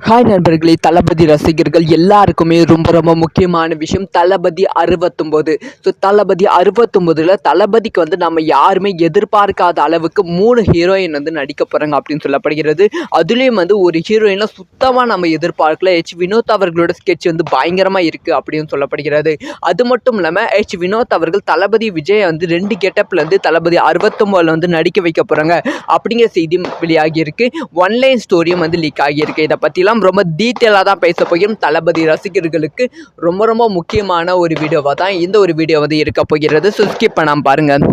Hi நண்பர்களே தளபதி ரசிகர்கள் எல்லாருக்குமே ரொம்ப ரொம்ப முக்கியமான விஷயம் தளபதி அறுபத்தொம்போது. ஸோ தளபதி அறுபத்தொம்போதில் தளபதிக்கு வந்து நம்ம யாருமே எதிர்பார்க்காத அளவுக்கு மூணு ஹீரோயின் வந்து நடிக்க போகிறாங்க அப்படின்னு சொல்லப்படுகிறது. அதுலேயும் வந்து ஒரு ஹீரோயினில் சுத்தமாக நம்ம எதிர்பார்க்கல. ஹெச் வினோத் அவர்களோட ஸ்கெட்ச் வந்து பயங்கரமாக இருக்குது அப்படின்னு சொல்லப்படுகிறது. அது மட்டும் இல்லாமல் ஹெச் வினோத் அவர்கள் தளபதி விஜய் வந்து ரெண்டு கெட்டப்லேருந்து தளபதி அறுபத்தொம்போதில் வந்து நடிக்க வைக்க போகிறாங்க அப்படிங்கிற செய்தி வெளியாகியிருக்கு ஒன்லைன் ஸ்டோரியும் வந்து லீக் ஆகியிருக்கு இதை பற்றிலாம் ரொம்ப டீட்டெயிலாக தான் பேச போகிறோம். தளபதி ரசிகர்களுக்கு ரொம்ப ரொம்ப முக்கியமான ஒரு வீடியோவாக தான் இந்த ஒரு வீடியோ வந்து இருக்க போகிறது. ஸோ ஸ்கிப் பண்ணாமல் பாருங்கள்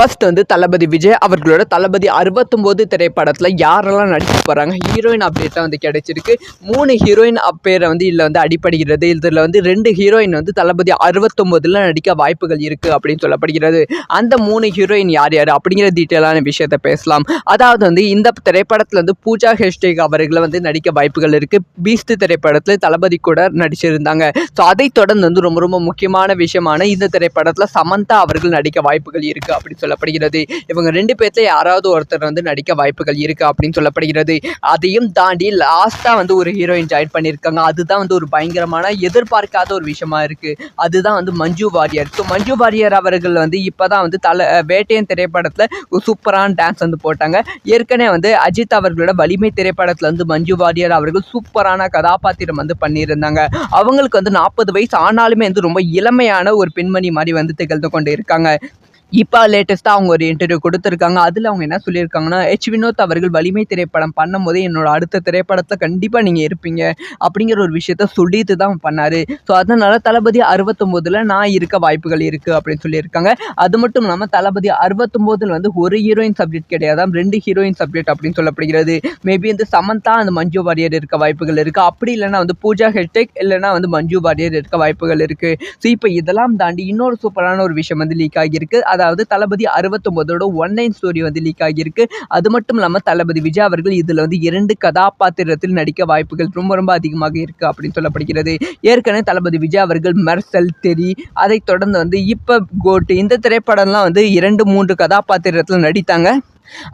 ஃபர்ஸ்ட் வந்து தளபதி விஜய் அவர்களோட தளபதி அறுபத்தொம்போது திரைப்படத்தில் யாரெல்லாம் நடிக்க போகிறாங்க ஹீரோயின் அப்டேட்டாக வந்து கிடைச்சிருக்கு. மூணு ஹீரோயின் அப்பேரை வந்து இதில் வந்து அடிப்படுகிறது இதில் வந்து ரெண்டு ஹீரோயின் வந்து தளபதி அறுபத்தொம்போதில் நடிக்க வாய்ப்புகள் இருக்குது அப்படின்னு சொல்லப்படுகிறது. அந்த மூணு ஹீரோயின் யார் யார் அப்படிங்கிற டீட்டெயிலான விஷயத்த பேசலாம். அதாவது வந்து இந்த திரைப்படத்தில் வந்து பூஜா ஹெஸ்டேக் அவர்களை வந்து நடிக்க வாய்ப்புகள் இருக்குது பீஸ்து திரைப்படத்தில் தளபதி கூட நடிச்சிருந்தாங்க. ஸோ அதை தொடர்ந்து வந்து ரொம்ப ரொம்ப முக்கியமான விஷயமான இந்த திரைப்படத்தில் சமந்தா அவர்கள் நடிக்க வாய்ப்புகள் இருக்குது அப்படின்னு சொல்லி சொல்லப்படுகிறது. இவங்க ரெண்டு பேர்த்துல யாராவது ஒருத்தர் வந்து நடிக்க வாய்ப்புகள் இருக்குது அப்படின்னு சொல்லப்படுகிறது. அதையும் தாண்டி லாஸ்ட்டாக வந்து ஒரு ஹீரோயின் ஜாயின் பண்ணியிருக்காங்க. அதுதான் வந்து ஒரு பயங்கரமான எதிர்பார்க்காத ஒரு விஷயமா இருக்குது அதுதான் வந்து மஞ்சு வாரியர். ஸோ மஞ்சு வாரியர் அவர்கள் வந்து இப்போ தான் வந்து தலை வேட்டையன் திரைப்படத்தில் ஒரு சூப்பரான டான்ஸ் வந்து போட்டாங்க. ஏற்கனவே வந்து அஜித் அவர்களோட வலிமை திரைப்படத்தில் வந்து மஞ்சு வாரியர் அவர்கள் சூப்பரான கதாபாத்திரம் வந்து பண்ணியிருந்தாங்க. அவங்களுக்கு வந்து நாற்பது வயசு ஆனாலுமே வந்து ரொம்ப இளமையான ஒரு பெண்மணி மாதிரி வந்து திகழ்ந்து கொண்டு இருக்காங்க இப்போ லேட்டஸ்ட்டாக அவங்க ஒரு இன்டர்வியூ கொடுத்துருக்காங்க. அதில் அவங்க என்ன சொல்லியிருக்காங்கன்னா ஹெச் வினோத் அவர்கள் வலிமை திரைப்படம் பண்ணும்போது என்னோட அடுத்த திரைப்படத்தில் கண்டிப்பாக நீங்கள் இருப்பீங்க அப்படிங்கிற ஒரு விஷயத்த சொல்லிட்டு தான் பண்ணார். ஸோ அதனால் தளபதி அறுபத்தொம்போதில் நான் இருக்க வாய்ப்புகள் இருக்குது அப்படின்னு சொல்லியிருக்காங்க. அது மட்டும் இல்லாமல் தளபதி அறுபத்தொம்போதில் வந்து ஒரு ஹீரோயின் சப்ஜெக்ட் கிடையாது. ரெண்டு ஹீரோயின் சப்ஜெக்ட் அப்படின்னு சொல்லப்படுகிறது. மேபி வந்து சமந்தா அந்த மஞ்சு வாரியர் இருக்க வாய்ப்புகள் இருக்குது அப்படி இல்லைனா வந்து பூஜா ஹெட்டெக் இல்லைன்னா வந்து மஞ்சு வாரியர் இருக்க வாய்ப்புகள் இருக்குது ஸோ இப்போ இதெல்லாம் தாண்டி இன்னொரு சூப்பரான ஒரு விஷயம் வந்து லீக் ஆகியிருக்கு. அதாவது தளபதி அறுபத்தொம்போதோட ஒன்லைன் ஸ்டோரி வந்து லீக் ஆகியிருக்கு. அது மட்டும் இல்லாமல் தளபதி விஜய் அவர்கள் இதில் வந்து இரண்டு கதாபாத்திரத்தில் நடிக்க வாய்ப்புகள் ரொம்ப ரொம்ப அதிகமாக இருக்குது அப்படின்னு சொல்லப்படுகிறது. ஏற்கனவே தளபதி விஜய் அவர்கள் மெர்சல் தெரி அதைத் தொடர்ந்து வந்து இப்போ கோட்டு இந்த திரைப்படம்லாம் வந்து இரண்டு மூன்று கதாபாத்திரத்தில் நடித்தாங்க.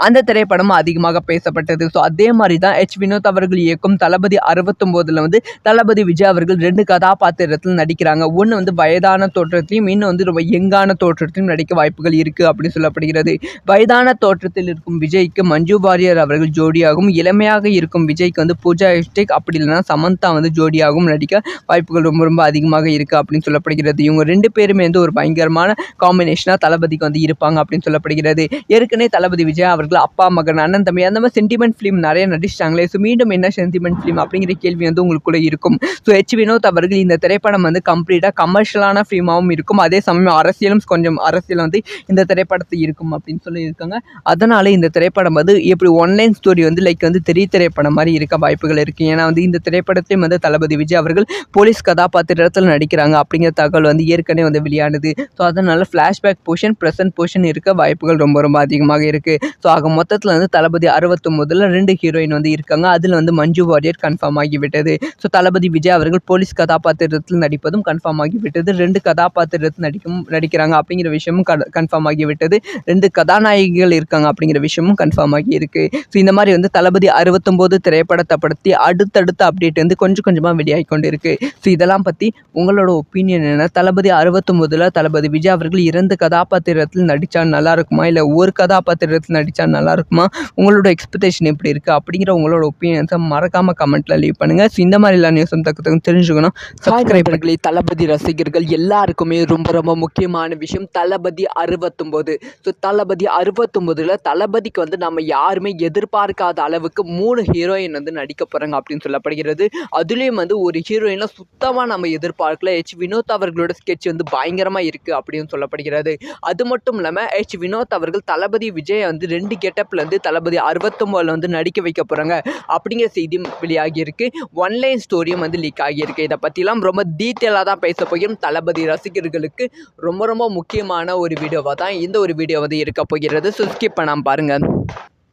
அந்த திரைப்படம் அதிகமாக பேசப்பட்டது. ஸோ அதே மாதிரி தான் ஹெச் வினோத் அவர்கள் இயக்கும் தளபதி அறுபத்தொம்போதில் வந்து தளபதி விஜய் அவர்கள் ரெண்டு கதாபாத்திரத்தில் நடிக்கிறாங்க. ஒன்று வந்து வயதான தோற்றத்திலையும் இன்னும் வந்து ரொம்ப எங்கான தோற்றத்திலும் நடிக்க வாய்ப்புகள் இருக்குது அப்படின்னு சொல்லப்படுகிறது. வயதான தோற்றத்தில் இருக்கும் விஜய்க்கு மஞ்சு வாரியர் அவர்கள் ஜோடியாகவும் இளமையாக இருக்கும் விஜய்க்கு வந்து பூஜா ஹெஸ்டேக் அப்படி இல்லைன்னா சமந்தா வந்து ஜோடியாகவும் நடிக்க வாய்ப்புகள் ரொம்ப ரொம்ப அதிகமாக இருக்குது அப்படின்னு சொல்லப்படுகிறது. இவங்க ரெண்டு பேருமே வந்து ஒரு பயங்கரமான காம்பினேஷனாக தளபதிக்கு வந்து இருப்பாங்க அப்படின்னு சொல்லப்படுகிறது. ஏற்கனவே தளபதி விஜய் அவர்கள் அப்பா மகன் அண்ணன் தம்பி அந்த மாதிரி சென்டிமெண்ட் ஃபிலிம் நிறைய நடிச்சிட்டாங்களே. ஸோ மீண்டும் என்ன சென்டிமெண்ட் ஃபிலிம் அப்படிங்கிற கேள்வி வந்து உங்களுக்குள்ளே இருக்கும். ஸோ ஹெச் வினோத் அவர்கள் இந்த திரைப்படம் வந்து கம்ப்ளீட்டாக கமர்ஷியலான ஃபிலிமாகவும் இருக்கும். அதே சமயம் அரசியலும் கொஞ்சம் அரசியல் வந்து இந்த திரைப்படத்தில் இருக்கும் அப்படின்னு சொல்லியிருக்காங்க. அதனால் இந்த திரைப்படம் வந்து எப்படி ஒன்லைன் ஸ்டோரி வந்து லைக் வந்து தெரிய திரைப்படம் மாதிரி இருக்க வாய்ப்புகள் இருக்குது ஏன்னா வந்து இந்த திரைப்படத்தையும் வந்து தளபதி விஜய் அவர்கள் போலீஸ் கதாபாத்திரத்தில் நடிக்கிறாங்க அப்படிங்கிற தகவல் வந்து ஏற்கனவே வந்து வெளியானது. ஸோ அதனால் ஃப்ளாஷ்பேக் போர்ஷன் ப்ரெசன்ட் போர்ஷன் இருக்க வாய்ப்புகள் ரொம்ப ரொம்ப அதிகமாக இருக்குது ஸோ ஆக மொத்தத்தில் வந்து தளபதி அறுபத்தொம்போதில் ரெண்டு ஹீரோயின் வந்து இருக்காங்க. அதில் வந்து மஞ்சு வாரியர் கன்ஃபார்ம் ஆகிவிட்டது. ஸோ தளபதி விஜய் அவர்கள் போலீஸ் கதாபாத்திரத்தில் நடிப்பதும் கன்ஃபார்ம் ஆகிவிட்டது. ரெண்டு கதாபாத்திரத்தில் நடிக்கும் நடிக்கிறாங்க அப்படிங்கிற விஷயமும் கன்ஃபார்ம் ஆகிவிட்டது. ரெண்டு கதாநாயகிகள் இருக்காங்க அப்படிங்கிற விஷயமும் கன்ஃபார்ம் ஆகி இருக்கு ஸோ இந்த மாதிரி வந்து தளபதி அறுபத்தொம்போது திரைப்படத்தை படுத்தி அடுத்தடுத்த அப்டேட் வந்து கொஞ்சம் கொஞ்சமாக வெளியாகி கொண்டு இருக்கு ஸோ இதெல்லாம் பற்றி உங்களோட ஒப்பீனியன் என்ன? தளபதி அறுபத்தொம்போதில் தளபதி விஜய் அவர்கள் இரண்டு கதாபாத்திரத்தில் நடித்தா நல்லா இருக்குமா? இல்லை ஒரு கதாபாத்திரத்தில் நடித்தா நல்லாயிருக்குமா உங்களோட எக்ஸ்பெக்டேஷன் எப்படி இருக்குது அப்படிங்கிற உங்களோட ஒப்பீனியன்ஸை மறக்காமல் கமெண்ட்டில் லீவ் பண்ணுங்கள் ஸோ இந்த மாதிரி எல்லா நியூஸும் தக்க தக்க தெரிஞ்சுக்கணும். சப்ஸ்கிரைப் பண்ணி தளபதி ரசிகர்கள் எல்லாருக்குமே ரொம்ப ரொம்ப முக்கியமான விஷயம் தளபதி அறுபத்தொம்போது. ஸோ தளபதி அறுபத்தொம்போதில் தளபதிக்கு வந்து நம்ம யாருமே எதிர்பார்க்காத அளவுக்கு மூணு ஹீரோயின் வந்து நடிக்க போகிறாங்க அப்படின்னு சொல்லப்படுகிறது. அதுலேயும் வந்து ஒரு ஹீரோயினில் சுத்தமாக நம்ம எதிர்பார்க்கல. ஹெச் வினோத் அவர்களோட ஸ்கெட்ச் வந்து பயங்கரமாக இருக்குது அப்படின்னு சொல்லப்படுகிறது. அது மட்டும் இல்லாமல் ஹெச் வினோத் அவர்கள் தளபதி விஜய் வந்து ரெண்டு கெட்டப்லேருந்து தளபதி அறுபத்தொம்போதில் வந்து நடிக்க வைக்க போகிறாங்க அப்படிங்கிற செய்தி வெளியாகியிருக்கு. ஒன்லைன் ஸ்டோரியும் வந்து லீக் ஆகியிருக்கு. இதை பற்றிலாம் ரொம்ப டீட்டெயிலாக தான் பேச போகிறோம். தளபதி ரசிகர்களுக்கு ரொம்ப ரொம்ப முக்கியமான ஒரு வீடியோவாக தான் இந்த ஒரு வீடியோ வந்து இருக்க போகிறது. ஸோ ஸ்கிப் பண்ணாமல் பாருங்கள்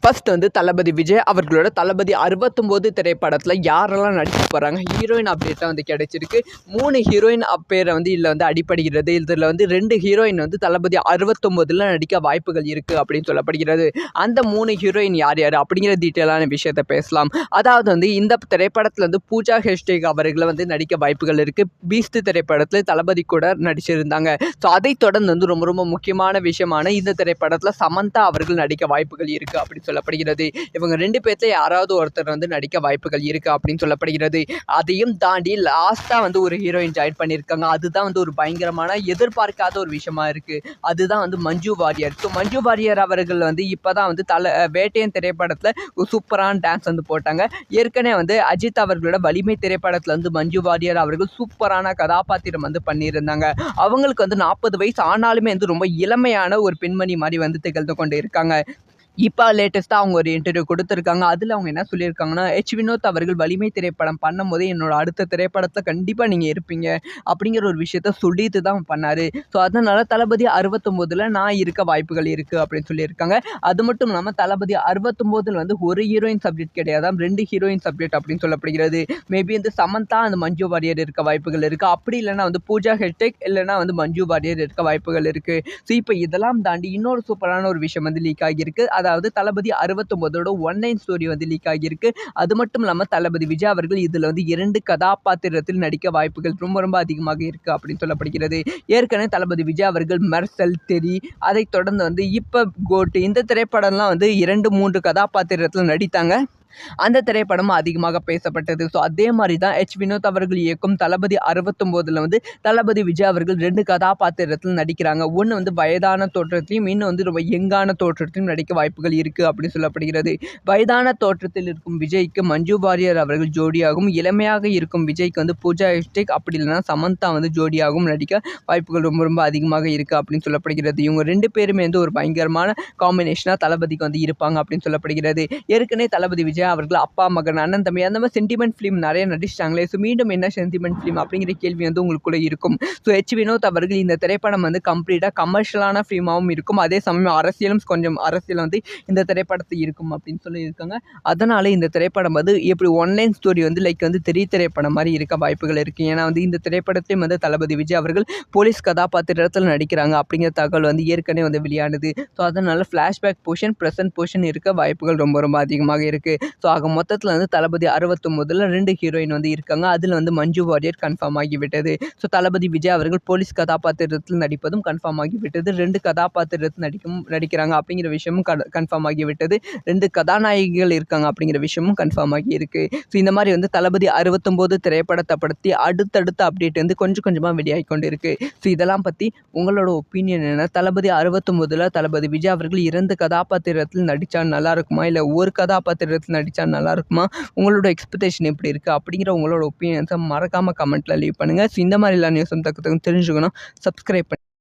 ஃபர்ஸ்ட் வந்து தளபதி விஜய் அவர்களோட தளபதி அறுபத்தொம்போது திரைப்படத்தில் யாரெல்லாம் நடிக்க போகிறாங்க ஹீரோயின் அப்டேட்டாக வந்து கிடைச்சிருக்கு. மூணு ஹீரோயின் அப்பேரை வந்து இதில் வந்து அடிப்படுகிறது இதில் வந்து ரெண்டு ஹீரோயின் வந்து தளபதி அறுபத்தொம்போதில் நடிக்க வாய்ப்புகள் இருக்குது அப்படின்னு சொல்லப்படுகிறது. அந்த மூணு ஹீரோயின் யார் யார் அப்படிங்கிற டீட்டெயிலான விஷயத்தை பேசலாம். அதாவது வந்து இந்த திரைப்படத்தில் வந்து பூஜா ஹெஸ்டேக் அவர்களை வந்து நடிக்க வாய்ப்புகள் இருக்குது பீஸ்ட் திரைப்படத்தில் தளபதி கூட நடிச்சிருந்தாங்க. ஸோ அதை தொடர்ந்து வந்து ரொம்ப ரொம்ப முக்கியமான விஷயமான இந்த திரைப்படத்தில் சமந்தா அவர்கள் நடிக்க வாய்ப்புகள் இருக்குது அப்படின்னு சொல்லி சொல்லப்படுகிறது. இவங்க ரெண்டு பேர்த்த யாராவது ஒருத்தர் வந்து நடிக்க வாய்ப்புகள் இருக்குது அப்படின்னு சொல்லப்படுகிறது. அதையும் தாண்டி லாஸ்ட்டாக வந்து ஒரு ஹீரோயின் ஜாயின் பண்ணியிருக்காங்க. அதுதான் வந்து ஒரு பயங்கரமான எதிர்பார்க்காத ஒரு விஷயமா இருக்குது அதுதான் வந்து மஞ்சு வாரியர். ஸோ மஞ்சு வாரியர் அவர்கள் வந்து இப்போ தான் வந்து தலை வேட்டையன் திரைப்படத்தில் சூப்பரான டான்ஸ் வந்து போட்டாங்க. ஏற்கனவே வந்து அஜித் அவர்களோட வலிமை திரைப்படத்தில் வந்து மஞ்சு வாரியர் அவர்கள் சூப்பரான கதாபாத்திரம் வந்து பண்ணியிருந்தாங்க. அவங்களுக்கு வந்து நாற்பது வயசு ஆனாலுமே வந்து ரொம்ப இளமையான ஒரு பெண்மணி மாதிரி வந்து திகழ்ந்து கொண்டு இருக்காங்க இப்போ லேட்டஸ்ட்டாக அவங்க ஒரு இன்டர்வியூ கொடுத்துருக்காங்க. அதில் அவங்க என்ன சொல்லியிருக்காங்கன்னா ஹெச் வினோத் அவர்கள் வலிமை திரைப்படம் பண்ணும்போது என்னோட அடுத்த திரைப்படத்தில் கண்டிப்பாக நீங்கள் இருப்பீங்க. அப்படிங்கிற ஒரு விஷயத்த சொல்லிட்டு தான் பண்ணார். ஸோ அதனால் தளபதி அறுபத்தொம்போதில் நான் இருக்க வாய்ப்புகள் இருக்குது அப்படின்னு சொல்லியிருக்காங்க. அது மட்டும் இல்லாமல் தளபதி அறுபத்தொம்போதில் வந்து ஒரு ஹீரோயின் சப்ஜெக்ட் கிடையாது. ரெண்டு ஹீரோயின் சப்ஜெக்ட் அப்படின்னு சொல்லப்படுகிறது. மேபி வந்து சமந்தா அந்த மஞ்சு வாரியர் இருக்க வாய்ப்புகள் இருக்குது அப்படி இல்லைனா வந்து பூஜா ஹெட்டேக் இல்லைனா வந்து மஞ்சு வாரியர் இருக்க வாய்ப்புகள் இருக்குது ஸோ இப்போ இதெல்லாம் தாண்டி இன்னொரு சூப்பரான ஒரு விஷயம் வந்து லீக் ஆகியிருக்கு. அதாவது தளபதி அறுபத்தொம்போதோட ஒன் நைன் ஸ்டோரி வந்து லீக் ஆகியிருக்கு. அது மட்டும் இல்லாமல் தளபதி விஜய் அவர்கள் இதில் வந்து இரண்டு கதாபாத்திரத்தில் நடிக்க வாய்ப்புகள் ரொம்ப ரொம்ப அதிகமாக இருக்குது அப்படின்னு சொல்லப்படுகிறது. ஏற்கனவே தளபதி விஜய் அவர்கள் மெர்சல் தெரி அதைத் தொடர்ந்து வந்து இப்போ கோட்டு இந்த திரைப்படம்லாம் வந்து இரண்டு மூன்று கதாபாத்திரத்தில் நடித்தாங்க. அந்த திரைப்படமும் அதிகமாக பேசப்பட்டது. ஸோ அதே மாதிரி தான் ஹெச் வினோத் அவர்கள் இயக்கும் தளபதி அறுபத்தொம்போதில் வந்து தளபதி விஜய் அவர்கள் ரெண்டு கதாபாத்திரத்தில் நடிக்கிறாங்க. ஒன்று வந்து வயதான தோற்றத்திலையும் இன்னும் வந்து ரொம்ப எங்கான தோற்றத்திலும் நடிக்க வாய்ப்புகள் இருக்குது அப்படின்னு சொல்லப்படுகிறது. வயதான தோற்றத்தில் இருக்கும் விஜய்க்கு மஞ்சு வாரியர் அவர்கள் ஜோடியாகவும் இளமையாக இருக்கும் விஜய்க்கு வந்து பூஜா ஹெஸ்டேக் அப்படி இல்லைன்னா சமந்தா வந்து ஜோடியாகவும் நடிக்க வாய்ப்புகள் ரொம்ப ரொம்ப அதிகமாக இருக்குது அப்படின்னு சொல்லப்படுகிறது. இவங்க ரெண்டு பேருமே வந்து ஒரு பயங்கரமான காம்பினேஷனாக தளபதிக்கு வந்து இருப்பாங்க அப்படின்னு சொல்லப்படுகிறது. ஏற்கனவே தளபதி விஜய் விஜய் அவர்கள் அப்பா மகன் அண்ணன் தம்பி அந்த மாதிரி சென்டிமெண்ட் ஃபிலிம் நிறைய நடிச்சிட்டாங்களே. ஸோ மீண்டும் என்ன சென்டிமெண்ட் ஃபிலிம் அப்படிங்கிற கேள்வி வந்து உங்களுக்குள்ளே இருக்கும். ஸோ ஹெச் வினோத் அவர்கள் இந்த திரைப்படம் வந்து கம்ப்ளீட்டாக கமர்ஷியலான ஃபிலிமாகவும் இருக்கும். அதே சமயம் அரசியலும் கொஞ்சம் அரசியல் வந்து இந்த திரைப்படத்தில் இருக்கும் அப்படின்னு சொல்லியிருக்காங்க. அதனால் இந்த திரைப்படம் வந்து எப்படி ஒன்லைன் ஸ்டோரி வந்து லைக் வந்து தெரிய திரைப்படம் மாதிரி இருக்க வாய்ப்புகள் இருக்குது ஏன்னா வந்து இந்த திரைப்படத்தையும் வந்து தளபதி விஜய் அவர்கள் போலீஸ் கதாபாத்திரத்தில் நடிக்கிறாங்க அப்படிங்கிற தகவல் வந்து ஏற்கனவே வந்து வெளியானது. ஸோ அதனால் ஃப்ளாஷ்பேக் போர்ஷன் ப்ரெசன்ட் போர்ஷன் இருக்க வாய்ப்புகள் ரொம்ப ரொம்ப அதிகமாக இருக்குது ஸோ ஆக மொத்தத்தில் வந்து தளபதி அறுபத்தொம்போதில் ரெண்டு ஹீரோயின் வந்து இருக்காங்க. அதில் வந்து மஞ்சு வாரியர் கன்ஃபார்ம் ஆகிவிட்டது. ஸோ தளபதி விஜய் அவர்கள் போலீஸ் கதாபாத்திரத்தில் நடிப்பதும் கன்ஃபார்ம் ஆகிவிட்டது. ரெண்டு கதாபாத்திரத்தில் நடிக்கும் நடிக்கிறாங்க அப்படிங்கிற விஷயமும் கன்ஃபார்ம் ஆகிவிட்டது. ரெண்டு கதாநாயகிகள் இருக்காங்க அப்படிங்கிற விஷயமும் கன்ஃபார்ம் ஆகி இருக்குது ஸோ இந்த மாதிரி வந்து தளபதி அறுபத்தொம்போது திரைப்படத்தை படுத்தி அடுத்தடுத்த அப்டேட் வந்து கொஞ்சம் கொஞ்சமாக வெளியாகி கொண்டு இருக்குது ஸோ இதெல்லாம் பற்றி உங்களோட ஒப்பீனியன் என்ன? தளபதி அறுபத்தொம்போதில் தளபதி விஜய் அவர்கள் இரண்டு கதாபாத்திரத்தில் நடித்தா நல்லா இருக்குமா? இல்லை ஒரு கதாபாத்திரத்தில் அடித்தா நல்லா இருக்குமா உங்களோட எக்ஸ்பெக்டேஷன் எப்படி இருக்குது அப்படிங்கிற உங்களோட ஒப்பீனியன்ஸை மறக்காமல் கமெண்ட்டில் லீவ் பண்ணுங்கள் ஸோ இந்த மாதிரிலாம் நியூஸ் தக்க தெரிஞ்சுக்கணும். சப்ஸ்கிரைப் பண்ணி